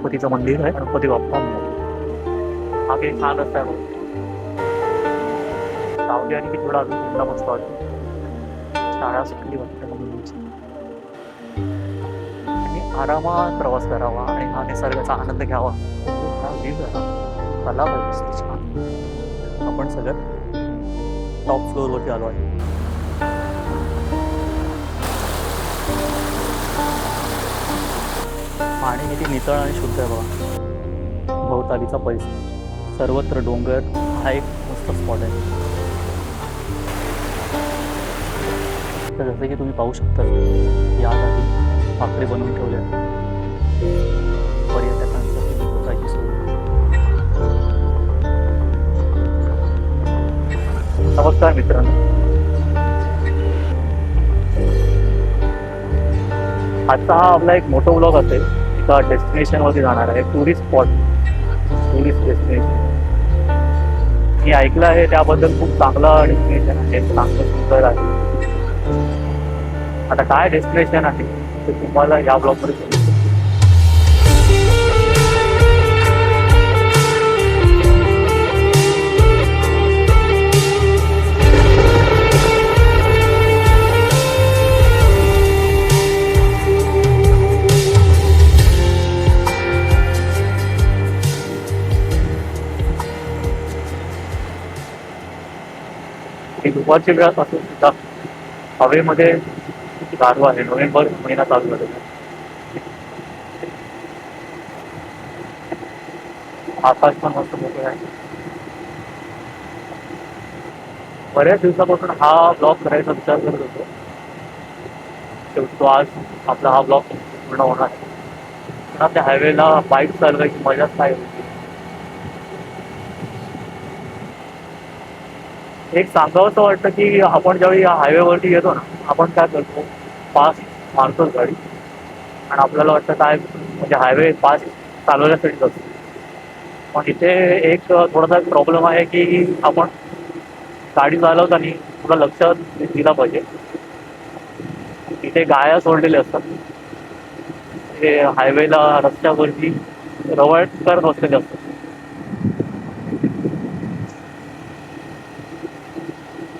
गणपतीचं मंदिर आहे गणपती बाप्पा मंदिर. छान रस्ता आहे सावली आणि की थोडा अजून थंडा मस्त वाटतो शाळा सुटली वाटतं आणि आरामात प्रवास करावा आणि हा निसर्गाचा आनंद घ्यावा. हा व्ह्यू कला पाहिजे छान. आपण सगळं टॉप फ्लोअरवरती आलो आहे. पाणी किती नितळ आणि शुद्ध आहे बघा. भोवतालीचा परिसर. सर्वत्र डोंगर. हा एक मस्त स्पॉट आहे. तर जसं की तुम्ही पाहू शकता या जागी बनवून ठेवल्या आहेत. पर्यटकांसाठी बसायची सोय. नमस्कार मित्रांनो. आजचा हा आपला एक मोठा ब्लॉग असेल. एका डेस्टिनेशनवरती जाणार आहे टुरिस्ट स्पॉट टुरिस्ट डेस्टिनेशन मी ऐकलं आहे त्याबद्दल खूप चांगला डेस्टिनेशन आहे चांगलं सुंदर आहे. आता काय डेस्टिनेशन आहे ते तुम्हाला या ब्लॉगमध्ये ही दुपारच्या वेळापासून सुद्धा हवेमध्ये गारवा आहे. नोव्हेंबर महिना चालू झालेला आकाश पण मस्त मोकळे आहे. बऱ्याच दिवसापासून हा ब्लॉग करायचा विचार करत होतो. शेवटी तो आज आपला हा ब्लॉग पूर्ण होणार आहे. पुन्हा त्या हायवेला बाईक चालवायची मजाच काय होती? एक सांगावंसं वाटतं की आपण ज्यावेळी हायवेवरती येतो ना आपण काय करतो? पास मारतोच गाडी. आणि आपल्याला वाटतं काय म्हणजे हायवे पास चालवण्यासाठीच असतो पण इथे एक थोडासा प्रॉब्लेम आहे की आपण गाडी चालवताना थोडं लक्ष दिलं पाहिजे. इथे गाया सोडलेल्या असतात. ते हायवेला रस्त्यावरती रवळ करत बसलेले असतात.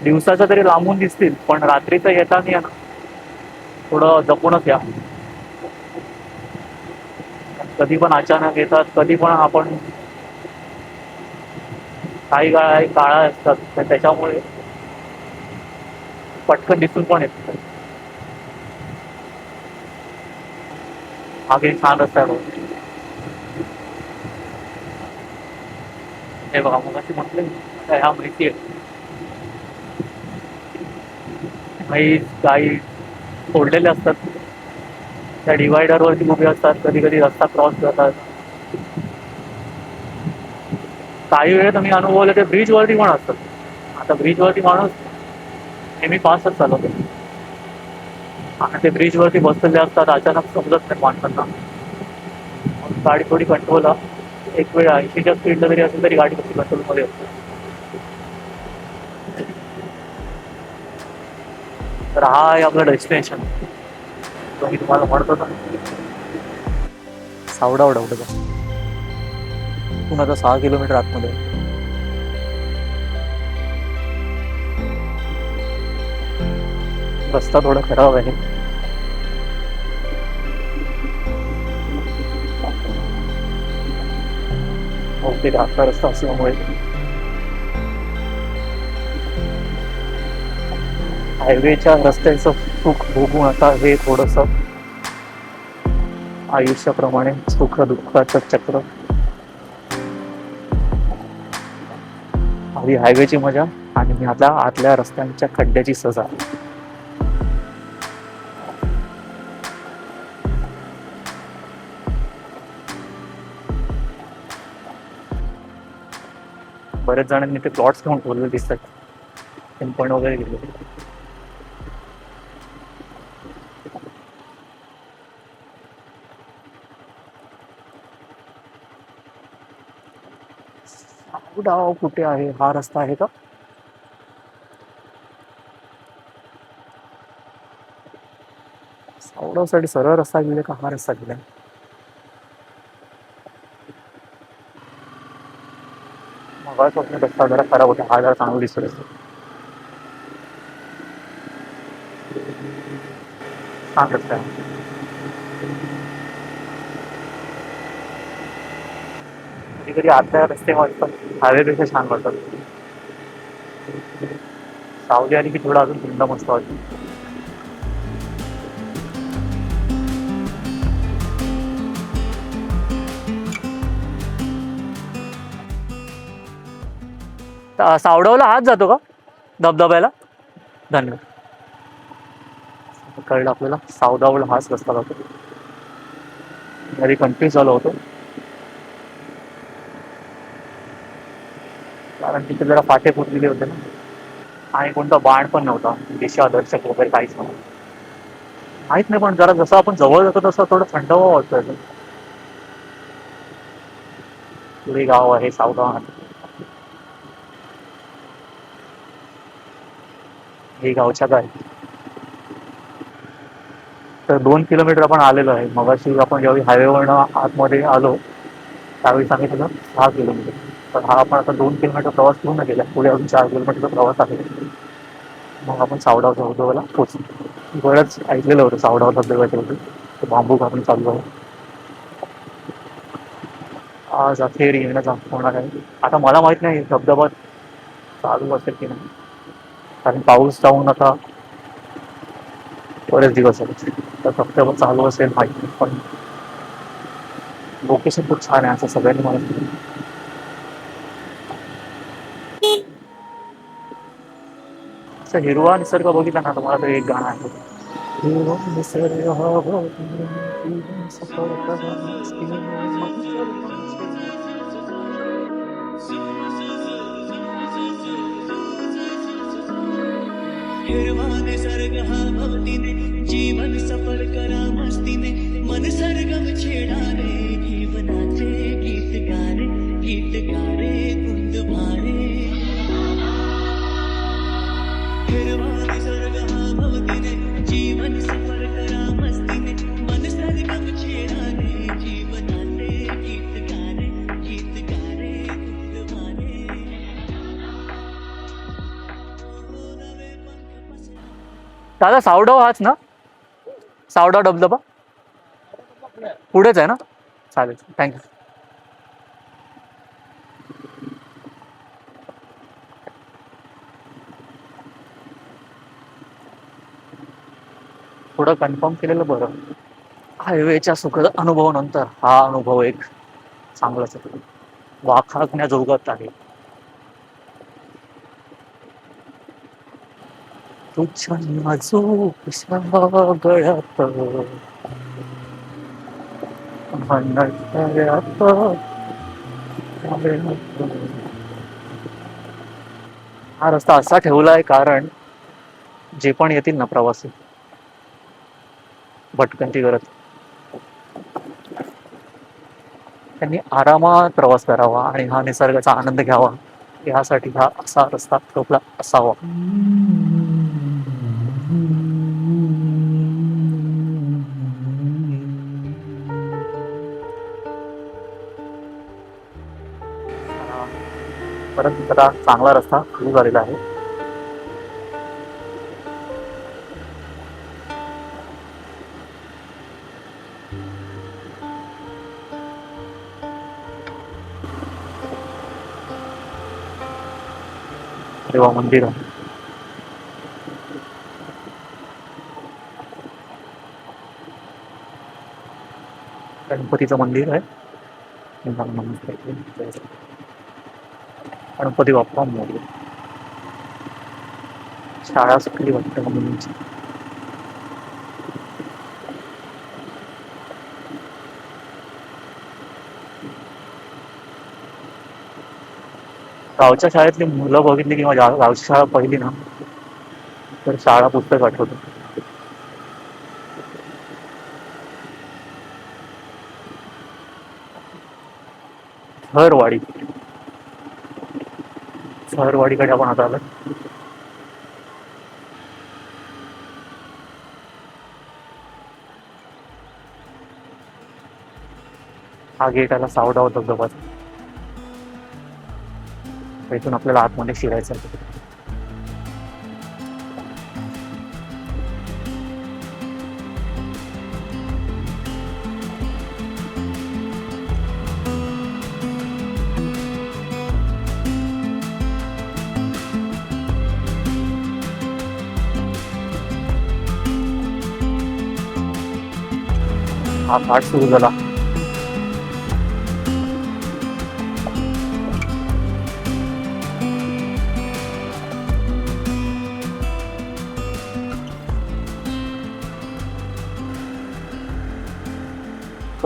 दिवसाच्या तरी लांबून दिसतील पण रात्रीचं येताना या ना. थोडं जपूनच या. कधी पण अचानक येतात कधी पण आपण काही काळा काळा असतात त्याच्यामुळे पटकन दिसून पण येत मागे छान रस्ता आहे हे बघा मग अशी म्हटले ह्या माहिती आहे. म्हैस गाई सोडलेले असतात. त्या डिवायडर वरती उभे असतात कधी कधी रस्ता क्रॉस करतात. काही वेळेत आम्ही अनुभवलं ते ब्रिज वरती पण असतात. आता ब्रिज वरती माणूस नेहमी पासच चालवतो. आणि ते ब्रिज वरती बसलेले असतात अचानक समजत नाही माणसांना. गाडी थोडी कंट्रोल एक वेळ ऐंशीच्या स्पीडला जरी असेल तरी गाडी कशी कंट्रोलमध्ये असते. तर हा आहे आपलं डेस्टिनेशन तो मी तुम्हाला म्हणतो ना. सावडा उडवलं पुन्हा आता सहा किलोमीटर आतमध्ये. रस्ता थोडा खराब आहे. बहुतेक आता रस्ता असल्यामुळे. हायवेच्या रस्त्याचं सुख भोगून आता हे थोडस आयुष्याप्रमाणे सुख दुःखाचं चक्र. आधी हायवेची मजा आणि आता आतल्या रस्त्यांच्या खड्ड्याची सजा. बऱ्याच जणांनी ते प्लॉट्स घेऊन ठेवलेले दिसतात. पण वगैरे गेले. डाव कुठे आहे? हा रस्ता आहे का? सावडासाठी सरळ रस्ता गेले का? हा रस्ता गेला मगाचा रस्ता जरा खराब होता. हा जरा चांगला दिसत असतो सांगत काय कधी कधी आतल्या रस्ते मस्त हायवेपेक्षा छान वाटतात. सावली आली की थोडं अजून थंड मस्त वाटतं. सावडवला हात जातो का? धबधब्याला? धन्यवाद. कळलं आपल्याला. सावदावला हाच रस्ता जातो घरी कन्फ्युज झालो होतो. कारण तिथे जरा फाटे फुटलेले होते ना. आणि कोणता बाण पण नव्हता. दिशादर्शक वगैरे काहीच नव्हतं. माहीत नाही पण जरा जसं आपण जवळ जातो तसं थोडं थंडवा वाटतं पुढे गाव आहे सावधान. हे गावच्या काय तर दोन किलोमीटर आपण आलेलो आहे. मगाशी आपण ज्यावेळी हायवेवरनं आतमध्ये आलो त्यावेळी सांगितलं सहा किलोमीटर. पण हा आपण आता दोन किलोमीटर प्रवास पूर्ण केला. पुढे अजून चार किलोमीटरचा प्रवास आहे. मग आपण सावडाव धबधब्याला पोचलो बरंच ऐकलेलं होतं सावडाव धबधब्याच्या बद्दल ते बांबू घालून चालू आहे. आज अखेर येणं होणार आहे. आता मला माहीत नाही धबधबा चालू असेल की नाही. कारण पाऊस जाऊन आता बरेच दिवस आहेत. तर धबधबा चालू असेल माहीत नाही. पण लोकेशन खूप छान आहे असं सगळ्यांनी मला सर हिरवा निसर्ग बघितला ना तुम्हाला तर एक गाणं आहे जीवन सफल करा मस्ती ने मन सरगम छेडा रे जीवनाचे गीत गारे गीत गारे कुंद भारे दादा सावडाव हाच ना? सावडाव डबधबा पुढेच आहे ना? चालेल थँक्यू थोडं कन्फर्म केलेलं बरं. हायवेच्या सुखद अनुभवानंतर हा अनुभव एक चांगलाच वाखाकण्याजोगत आहे. तुझ्या गळ्यात म्हणण्यात हा रस्ता असा ठेवला आहे कारण जे पण येतील ना प्रवासी भटकंती करत त्यांनी आरामात प्रवास करावा आणि हा निसर्गाचा आनंद घ्यावा. यासाठी हा असा रस्ता ठोकला असावा. परत जरा चांगला रस्ता सुरू झालेला आहे. देवा मंदिर आहे. गणपतीचं मंदिर आहे. गणपती बाप्पा मोरया शाळा सुटली वाटतं मुलींची? गावच्या शाळेतली मुलं बघितली किंवा गावची शाळा पहिली ना तर शाळा पुस्तक आठवतं. थरवाडी. थरवाडीकडे आपण आता आलं. हा गेट आला सावडाव धबधबाचा इथून आपल्याला आतमध्ये शिरायचं आहे. हा पाठ सुरू झाला.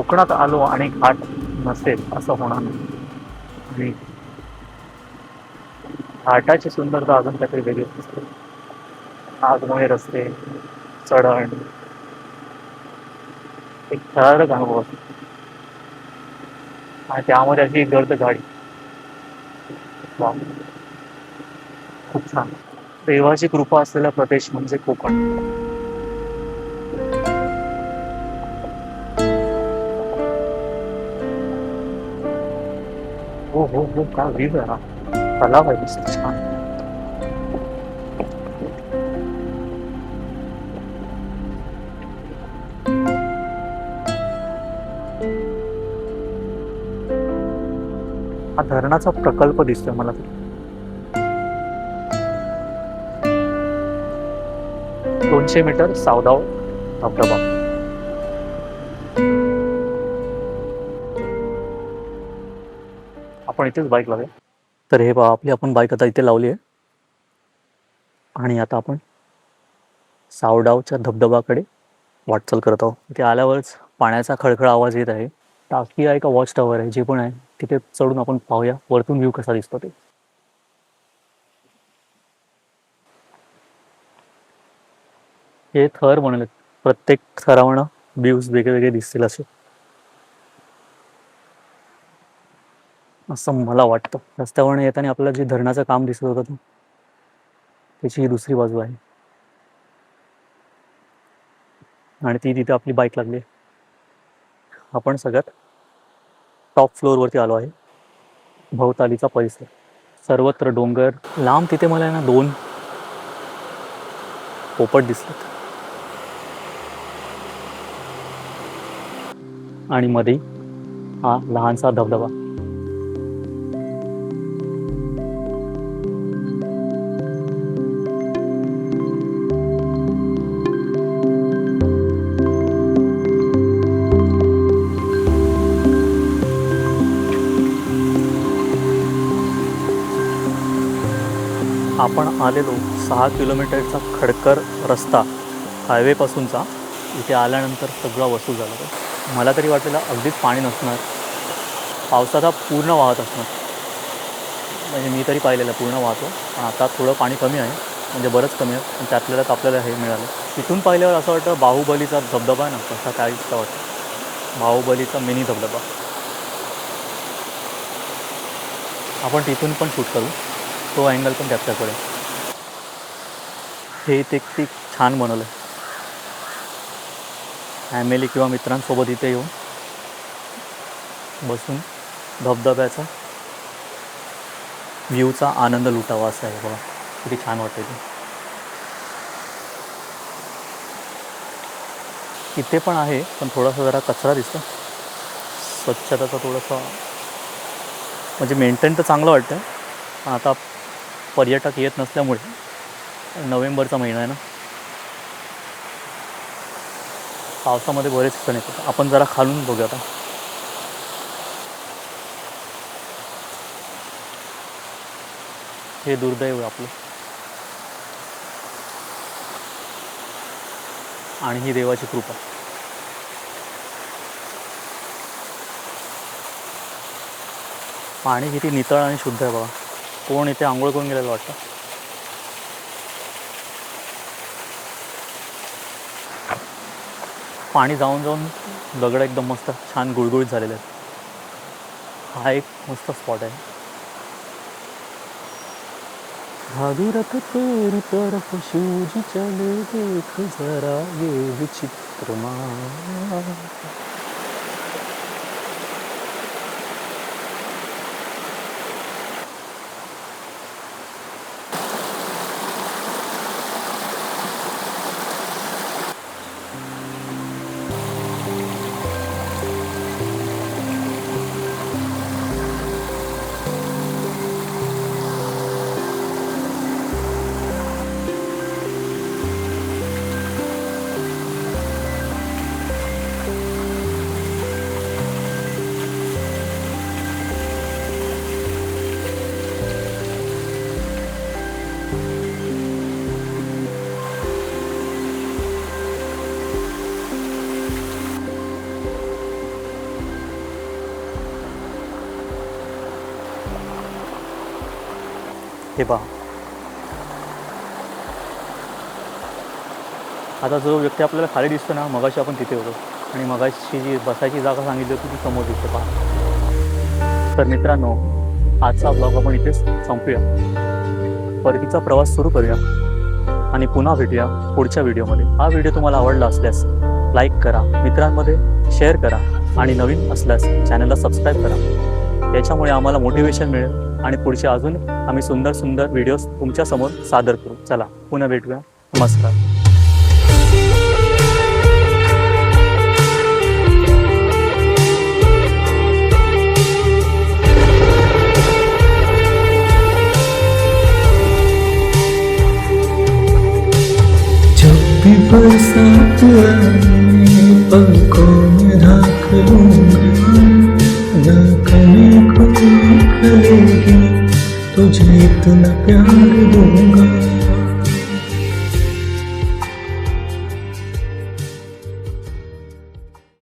कोकणात आलो आणि घाट नसेल असं होणार नाही. आणि घाटाची सुंदरता अजून काहीतरी वेगळीच असते आगमोळे रस्ते चढण एक थरारक अनुभव. असतो आणि त्यामध्ये अशी गर्द गाडी. वा खूप छान. देवाची कृपा असलेला प्रदेश म्हणजे कोकण. हो हो का व्ह्यू आहे हा तलाव आहे मस्त छान हा धरणाचा प्रकल्प दिसतोय मला तरी. दोनशे मीटर सावदाव धबधबा. आपण इथेच बाईक लावूया तर हे पहा आपली आपण बाईक आता इथे लावली आहे. आणि आता आपण सावडावच्या धबधबाकडे वाटचाल करत आहोत. इथे आल्यावरच पाण्याचा खळखळ आवाज येत आहे. टाकी आहे का वॉच टॉवर आहे जे पण आहे तिथे चढून आपण पाहूया वरतून व्ह्यू कसा दिसतो ते. हे थर म्हणले प्रत्येक थरावणं व्ह्यूज वेगळे वेगळे दिसतील असे. असं मला वाटतं. रस्त्यावरून येताना आपल्याला जे धरणाचं काम दिसत होतं तो त्याची ही दुसरी बाजू आहे. आणि ती तिथे आपली बाईक लागली आपण सगळ्यात टॉप फ्लोअरवरती आलो आहे. भवतालीचा परिसर. सर्वत्र डोंगर. लांब तिथे मला आहे ना दोन पोपट दिसलेत. आणि मध्ये हा लहानसा धबधबा. आलेलो सहा किलोमीटरचा खडकर रस्ता हायवेपासूनचा. इथे आल्यानंतर सगळा वसूल झाला. मला तरी वाटलेलं अगदीच पाणी नसणार. पावसाचा पूर्ण वाहत असणार. म्हणजे मी तरी पाहिलेलं पूर्ण वाहतो. पण आता थोडं पाणी कमी आहे. म्हणजे बरंच कमी आहे. पण त्यातल्याला आपल्याला हे मिळालं. तिथून पाहिल्यावर असं वाटतं बाहुबलीचा धबधबा आहे ना? तसा काहीच वाटतं? बाहुबलीचा मिनी धबधबा. आपण तिथून पण शूट करू. तो अँगल पण कॅप्चर हे ते किती छान बनवलं आहे फॅमिली किंवा मित्रांसोबत इथे येऊन बसून धबधब्याचा व्ह्यूचा आनंद लुटावा असा आहे बघा. किती छान वाटते ते. इथे पण आहे पण थोडासा जरा कचरा दिसतो स्वच्छताचा थोडासा म्हणजे मेंटेन तर चांगलं वाटतं पण आता पर्यटक येत नसल्यामुळे नोव्हेंबरचा महिना आहे ना. पावसामध्ये बरेच सण येतात. आपण जरा खालून बघूया आता. हे दुर्दैव आहे आपलं. आणि ही देवाची कृपा. पाणी किती नितळ आणि शुद्ध आहे बाबा. कोण इथे आंघोळ करून गेलेलं वाटतं? पाणी जाऊन जाऊन दगड एकदम मस्त छान गुळगुळीत झालेले आहेत. हा एक मस्त स्पॉट आहे. भागीरथ तेरी तरफ शिवजी चले देख जरा ये विचित्र मा हे पहा. आता जो व्यक्ती आपल्याला खाली दिसतो ना मगाशी आपण तिथे होतो. आणि मगाशी जी बसायची जागा सांगितली होती ती समोर दिसते पहा. तर मित्रांनो आजचा ब्लॉग आपण इथेच संपूया. परतीचा प्रवास सुरू करूया. आणि पुन्हा भेटूया पुढच्या व्हिडिओमध्ये. हा व्हिडिओ तुम्हाला आवडला असल्यास लाईक करा मित्रांमध्ये शेअर करा आणि नवीन असल्यास चॅनलला सबस्क्राईब करा. याच्यामुळे आम्हाला मोटिवेशन मिळेल. आणि पुढचे अजून आम्ही सुंदर सुंदर व्हिडिओज तुमच्यासमोर सादर करू. चला पुन्हा भेटूया. नमस्कार. बरसात पंखों में ढाक लूं। तुझे इतना प्यार दूंगा।